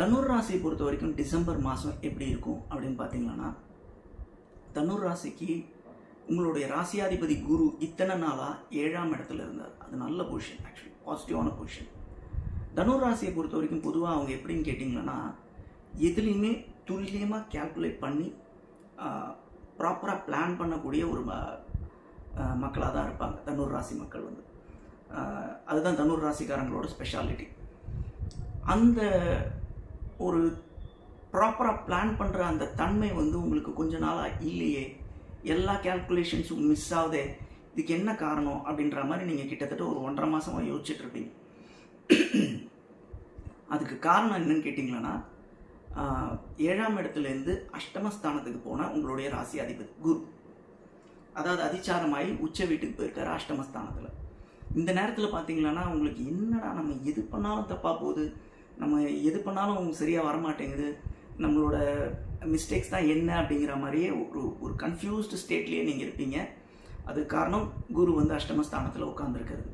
தனுர் ராசியை பொறுத்த வரைக்கும் டிசம்பர் மாதம் எப்படி இருக்கும் அப்படின்னு பார்த்தீங்கன்னா தனுர் ராசிக்கு உங்களுடைய ராசியாதிபதி குரு இத்தனை நாளாக ஏழாம் இடத்துல இருந்தார். அது நல்ல பொசிஷன் ஆக்சுவலி பாசிட்டிவான பொசிஷன் தனுர் ராசியை பொறுத்த வரைக்கும் பொதுவாக அவங்க எப்படின்னு கேட்டிங்கன்னா எதுலேயுமே துல்லியமாக கேல்குலேட் பண்ணி ப்ராப்பராக பிளான் பண்ணக்கூடிய ஒரு மக்களாக தான் இருப்பாங்க. தனுர் ராசி மக்கள் வந்து. அதுதான் தனுர் ராசிக்காரங்களோட ஸ்பெஷாலிட்டி அந்த ஒரு ப்ராப்பராக பிளான் பண்ணுற அந்த தன்மை வந்து உங்களுக்கு கொஞ்ச நாளாக இல்லையே. எல்லா கேல்குலேஷன்ஸும் மிஸ் ஆகுதே. இதுக்கு என்ன காரணம் அப்படின்ற மாதிரி நீங்கள் கிட்டத்தட்ட ஒரு ஒன்றரை மாதமாக யோசிச்சுட்ருப்பீங்க அதுக்கு காரணம் என்னன்னு கேட்டிங்கன்னா ஏழாம் இடத்துலேருந்து அஷ்டமஸ்தானத்துக்கு போன உங்களுடைய ராசி அதிபதி குரு. அதாவது அதிச்சாரமாகி உச்ச வீட்டுக்கு போயிருக்காரு அஷ்டமஸ்தானத்தில். இந்த நேரத்தில் பார்த்தீங்கன்னா உங்களுக்கு என்னடா நம்ம எது பண்ணாலும் தப்பாக போகுது? நம்ம எது பண்ணாலும் சரியாக வரமாட்டேங்குது. நம்மளோட மிஸ்டேக்ஸ் தான் என்ன அப்படிங்கிற மாதிரியே ஒரு ஒரு கன்ஃபியூஸ்டு ஸ்டேட்லேயே நீங்கள் இருப்பீங்க. அது காரணம் குரு வந்து அஷ்டமஸ்தானத்தில் உட்காந்துருக்கிறது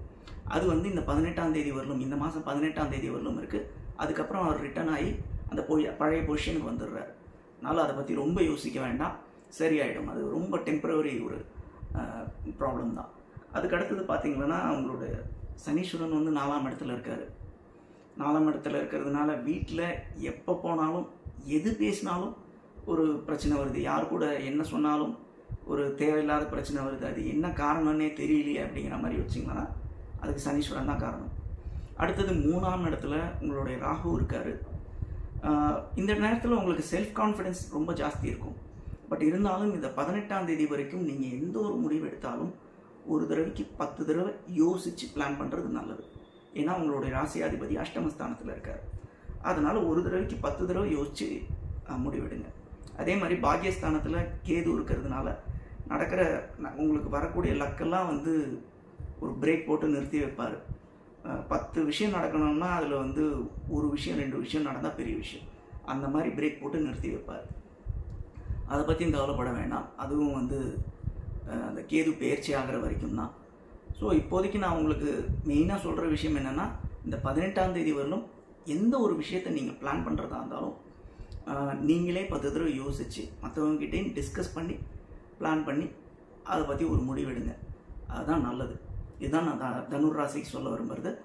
அது வந்து இந்த பதினெட்டாம் தேதி வரலும் இந்த மாதம் பதினெட்டாம் தேதி வரலும் இருக்குது அதுக்கப்புறம் அவர் ரிட்டர்ன் ஆகி அந்த பொய் பழைய பொசிஷனுக்கு வந்துடுறாரு. அதனால் அதை பற்றி ரொம்ப யோசிக்க வேண்டாம். சரியாயிடும். அது ரொம்ப டெம்பரவரி ஒரு ப்ராப்ளம் தான். அதுக்கு அடுத்தது பார்த்தீங்கன்னா அவங்களோட சனீஸ்வரன் வந்து நாலாம் இடத்துல இருக்கார். நாலாம் இடத்துல இருக்கிறதுனால வீட்டில் எப்போ போனாலும் எது பேசினாலும் ஒரு பிரச்சனை வருது. யார் கூட என்ன சொன்னாலும் ஒரு தேவையில்லாத பிரச்சனை வருது. அது என்ன காரணம்னே தெரியலையே அப்படிங்கிற மாதிரி வச்சிங்கன்னா அதுக்கு சனீஸ்வரன் தான் காரணம். அடுத்தது மூணாம் இடத்துல உங்களுடைய ராகு இருக்கார். இந்த நேரத்தில் உங்களுக்கு செல்ஃப் கான்ஃபிடென்ஸ் ரொம்ப ஜாஸ்தி இருக்கும். பட் இருந்தாலும் இந்த பதினெட்டாம் தேதி வரைக்கும் நீங்கள் எந்த ஒரு முடிவு எடுத்தாலும் ஒரு தடவைக்கு பத்து தடவை யோசித்து பிளான் பண்ணுறது நல்லது. ஏன்னா உங்களுடைய ராசியாதிபதி அஷ்டமஸ்தானத்தில் இருக்கார். அதனால் ஒரு தடவைக்கு பத்து தடவை யோசித்து முடிவெடுங்க. அதே மாதிரி பாக்கியஸ்தானத்தில் கேது இருக்கிறதுனால நடக்கிற ந- உங்களுக்கு வரக்கூடிய லக்கெல்லாம் வந்து ஒரு பிரேக் போட்டு நிறுத்தி வைப்பார். பத்து விஷயம் நடக்கணும்னா அதில் வந்து ஒரு விஷயம் ரெண்டு விஷயம் நடந்தால் பெரிய விஷயம். அந்த மாதிரி பிரேக் போட்டு நிறுத்தி வைப்பார். அதை பற்றியும் கவலைப்பட வேண்டாம். அதுவும் வந்து அந்த கேது பயிற்சி ஆகிற வரைக்கும் தான் ஸோ இப்போதைக்கு நான் உங்களுக்கு மெயினாக சொல்கிற விஷயம் என்னென்னா இந்த பதினெட்டாம் தேதி வரலும் எந்த ஒரு விஷயத்தை நீங்கள் பிளான் பண்ணுறதா இருந்தாலும் நீங்களே பத்து தடவை யோசித்து மற்றவங்ககிட்டையும் டிஸ்கஸ் பண்ணி பிளான் பண்ணி அதை பற்றி ஒரு முடிவெடுங்க அதுதான் நல்லது. இதுதான் நான் த- தனுர் ராசிக்கு சொல்ல விரும்புறது.